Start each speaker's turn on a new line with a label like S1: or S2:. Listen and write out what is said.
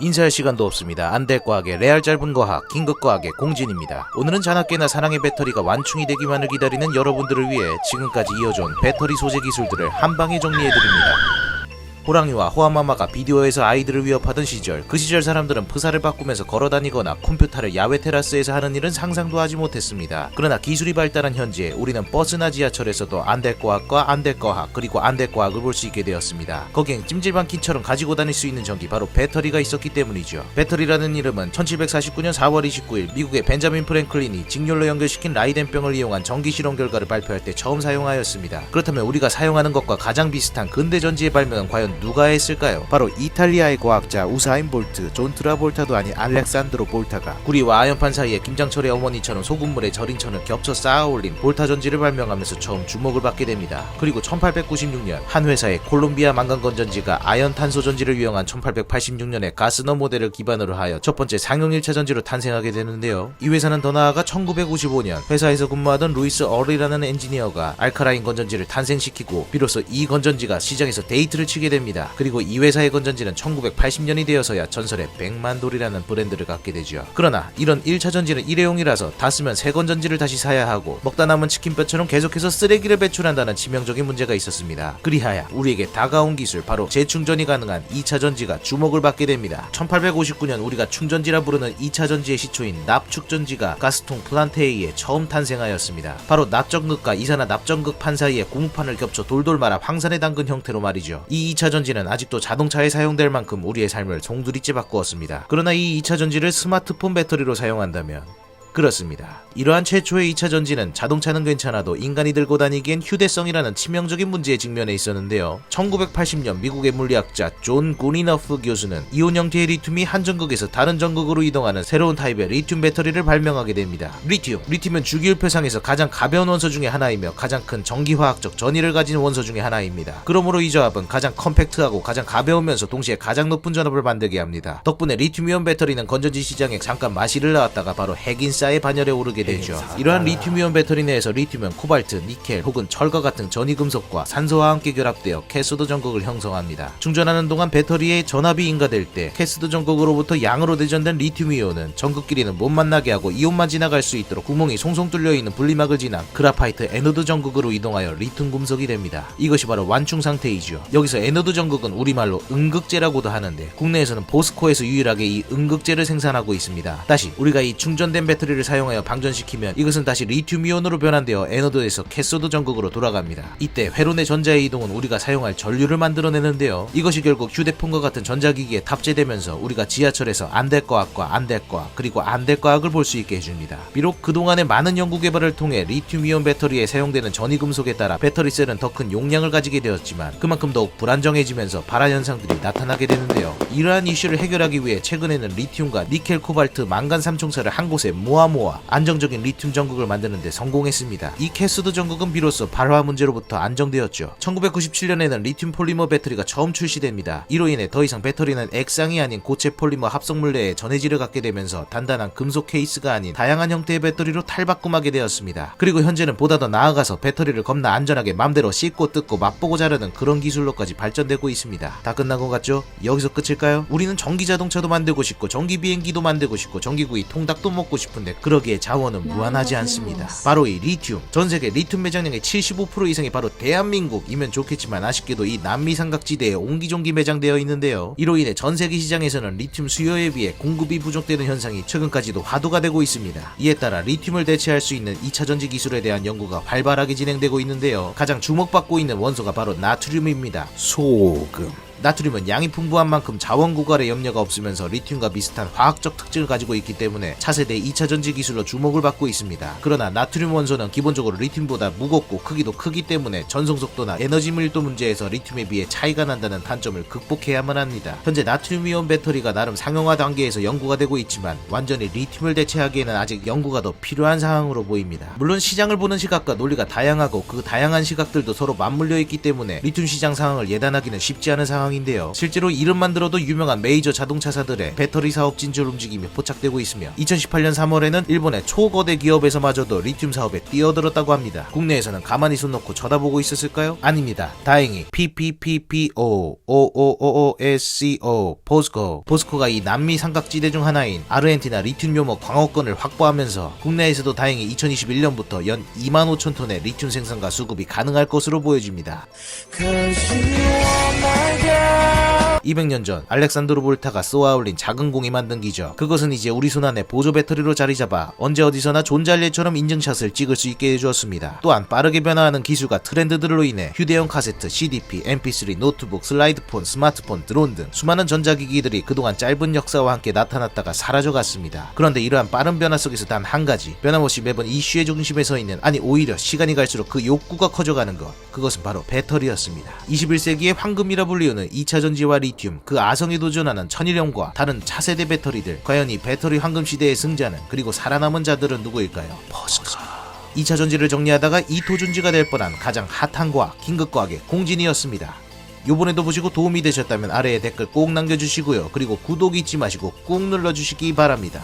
S1: 인사할 시간도 없습니다. 안될 과학의 레알 짧은 과학, 긴급 과학의 공진입니다. 오늘은 자나깨나 사랑의 배터리가 완충이 되기만을 기다리는 여러분들을 위해 지금까지 이어져온 배터리 소재 기술들을 한 방에 정리해드립니다. 호랑이와 호아마마가 비디오에서 아이들을 위협하던 시절 그 시절 사람들은 프사를 바꾸면서 걸어다니거나 컴퓨터를 야외 테라스에서 하는 일은 상상도 하지 못했습니다. 그러나 기술이 발달한 현재 우리는 버스나 지하철에서도 안될과학과 안될과학 그리고 안될과학을 볼 수 있게 되었습니다. 거기엔 찜질방키처럼 가지고 다닐 수 있는 전기 바로 배터리가 있었기 때문이죠. 배터리라는 이름은 1749년 4월 29일 미국의 벤자민 프랭클린이 직렬로 연결시킨 라이덴병을 이용한 전기 실험 결과를 발표할 때 처음 사용하였습니다. 그렇다면 우리가 사용하는 것과 가장 비슷한 근대 전지의 발명은 과연 누가 했을까요? 바로 이탈리아의 과학자 우사인 볼트, 존 트라볼타도 아닌 알렉산드로 볼타가 구리와 아연판 사이에 김장철의 어머니처럼 소금물에 절인 천을 겹쳐 쌓아 올린 볼타 전지를 발명하면서 처음 주목을 받게 됩니다. 그리고 1896년 한 회사의 콜롬비아 망간 건 전지가 아연 탄소 전지를 유용한 1886년에 가스너 모델을 기반으로 하여 첫 번째 상용 1차 전지로 탄생하게 되는데요. 이 회사는 더 나아가 1955년 회사에서 근무하던 루이스 어리라는 엔지니어가 알카라인 건전지를 탄생시키고 비로소 이 건전지가 시장에서 데이트를 치게 됩니다. 그리고 이 회사의 건전지는 1980년이 되어서야 전설의 백만돌이라는 브랜드를 갖게 되죠. 그러나 이런 1차 전지는 일회용이라서 다 쓰면 새 건전지를 다시 사야 하고 먹다 남은 치킨뼈처럼 계속해서 쓰레기를 배출한다는 치명적인 문제가 있었습니다. 그리하여 우리에게 다가온 기술 바로 재충전이 가능한 2차 전지가 주목을 받게 됩니다. 1859년 우리가 충전지라 부르는 2차 전지의 시초인 납축전지가 가스통 플란테이에 처음 탄생하였습니다. 바로 납전극과 이산화 납전극 판 사이에 고무판을 겹쳐 돌돌 말아 황산에 담근 형태로 말이죠. 이 2차 전지는 아직도 자동차에 사용될 만큼 우리의 삶을 송두리째 바꾸었습니다. 그러나 이 2차 전지를 스마트폰 배터리로 사용한다면 그렇습니다. 이러한 최초의 2차 전지는 자동차는 괜찮아도 인간이 들고 다니기엔 휴대성이라는 치명적인 문제에 직면해 있었는데요. 1980년 미국의 물리학자 존 구니너프 교수는 이온 형태의 리튬이 한 전극에서 다른 전극으로 이동하는 새로운 타입의 리튬 배터리를 발명하게 됩니다. 리튬, 리튬은 주기율표상에서 가장 가벼운 원소 중의 하나이며 가장 큰 전기화학적 전위를 가진 원소 중의 하나입니다. 그러므로 이 조합은 가장 컴팩트하고 가장 가벼우면서 동시에 가장 높은 전압을 만들게 합니다. 덕분에 리튬이온 배터리는 건전지 시장에 잠깐 마시를 나왔다가 바로 핵인 싸의 반열에 오르게 되죠. 이러한 리튬이온 배터리 내에서 리튬은 코발트, 니켈 혹은 철과 같은 전이금속과 산소와 함께 결합되어 캐소드 전극을 형성합니다. 충전하는 동안 배터리에 전압이 인가될 때 캐소드 전극으로부터 양으로 대전된 리튬이온은 전극끼리는 못 만나게 하고 이온만 지나갈 수 있도록 구멍이 송송 뚫려 있는 분리막을 지나 그라파이트 에노드 전극으로 이동하여 리튬 금속이 됩니다. 이것이 바로 완충 상태이죠. 여기서 에노드 전극은 우리말로 음극재라고도 하는데 국내에서는 보스코에서 유일하게 이 음극재를 생산하고 있습니다. 다시 우리가 이 충전된 배터리를 사용하여 방전시키면 이것은 다시 리튬이온으로 변환되어 에너드에서 캐소드 전극으로 돌아갑니다. 이때 회론의 전자의 이동은 우리가 사용할 전류를 만들어내는데요. 이것이 결국 휴대폰과 같은 전자기기에 탑재되면서 우리가 지하철에서 안될과학과 안될과학 그리고 안될과학을 볼 수 있게 해줍니다. 비록 그동안의 많은 연구 개발을 통해 리튬이온 배터리에 사용되는 전이금속에 따라 배터리셀은 더 큰 용량을 가지게 되었지만 그만큼 더욱 불안정해지면서 발화 현상들이 나타나게 되는데요. 이러한 이슈를 해결하기 위해 최근에는 리튬과 니켈, 코발트, 망간 삼총사를 한 곳에 모아 모아 안정적인 리튬 전극을 만드는데 성공했습니다. 이 캐스드 전극은 비로소 발화 문제로부터 안정되었죠. 1997년에는 리튬 폴리머 배터리가 처음 출시됩니다. 이로 인해 더 이상 배터리는 액상이 아닌 고체 폴리머 합성물 내에 전해질을 갖게 되면서 단단한 금속 케이스가 아닌 다양한 형태의 배터리로 탈바꿈하게 되었습니다. 그리고 현재는 보다 더 나아가서 배터리를 겁나 안전하게 맘대로 씻고 뜯고 맛보고 자르는 그런 기술로까지 발전되고 있습니다. 다 끝난 것 같죠? 여기서 끝일까요? 우리는 전기 자동차도 만들고 싶고 전기 비행기도 만들고 싶고 전기구이 통닭도 먹고 싶은데 그러기에 자원은 무한하지 않습니다. 바로 이 리튬. 전 세계 리튬 매장량의 75% 이상이 바로 대한민국이면 좋겠지만 아쉽게도 이 남미 삼각지대에 옹기종기 매장되어 있는데요. 이로 인해 전 세계 시장에서는 리튬 수요에 비해 공급이 부족되는 현상이 최근까지도 화두가 되고 있습니다. 이에 따라 리튬을 대체할 수 있는 2차 전지 기술에 대한 연구가 활발하게 진행되고 있는데요. 가장 주목받고 있는 원소가 바로 나트륨입니다. 소금. 나트륨은 양이 풍부한 만큼 자원 고갈에 염려가 없으면서 리튬과 비슷한 화학적 특징을 가지고 있기 때문에 차세대 2차 전지 기술로 주목을 받고 있습니다. 그러나 나트륨 원소는 기본적으로 리튬보다 무겁고 크기도 크기 때문에 전송 속도나 에너지 밀도 문제에서 리튬에 비해 차이가 난다는 단점을 극복해야만 합니다. 현재 나트륨 이온 배터리가 나름 상용화 단계에서 연구가 되고 있지만 완전히 리튬을 대체하기에는 아직 연구가 더 필요한 상황으로 보입니다. 물론 시장을 보는 시각과 논리가 다양하고 그 다양한 시각들도 서로 맞물려 있기 때문에 리튬 시장 상황을 예단하기는 쉽지 않은 상황 상황인데요. 실제로 이름만 들어도 유명한 메이저 자동차사들의 배터리 사업 진출 움직임이 포착되고 있으며 2018년 3월에는 일본의 초거대 기업에서마저도 리튬 사업에 뛰어들었다고 합니다. 국내에서는 가만히 손 놓고 쳐다보고 있었을까요? 아닙니다. 다행히 PPPPO OOOOSCO 포스코 포스코가 이 남미 삼각지대 중 하나인 아르헨티나 리튬 요목 광업권을 확보하면서 국내에서도 다행히 2021년부터 연 2만 5천 톤의 리튬 생산과 수급이 가능할 것으로 보여집니다. 200년 전 알렉산드로 볼타가 쏘아 올린 작은 공이 만든 기적. 그것은 이제 우리 손안에 보조 배터리로 자리 잡아 언제 어디서나 존잘례처럼 인증샷을 찍을 수 있게 해주었습니다. 또한 빠르게 변화하는 기술과 트렌드들로 인해 휴대용 카세트, CDP, MP3, 노트북, 슬라이드폰, 스마트폰, 드론 등 수많은 전자기기들이 그동안 짧은 역사와 함께 나타났다가 사라져갔습니다. 그런데 이러한 빠른 변화 속에서 단 한 가지 변함없이 매번 이슈의 중심에 서 있는 아니 오히려 시간이 갈수록 그 욕구가 커져가는 것. 그것은 바로 배터리였습니다. 21세기의 황금이라 불리우는 2차 전지와 리튬 그 아성에 도전하는 천일염과 다른 차세대 배터리들. 과연 이 배터리 황금 시대의 승자는 그리고 살아남은 자들은 누구일까요? 포스코 2차 전지를 정리하다가 이토준지가 될 뻔한 가장 핫한 과학 긴급 과학의 공진이었습니다. 요번에도 보시고 도움이 되셨다면 아래에 댓글 꼭 남겨주시고요. 그리고 구독 잊지 마시고 꾹 눌러주시기 바랍니다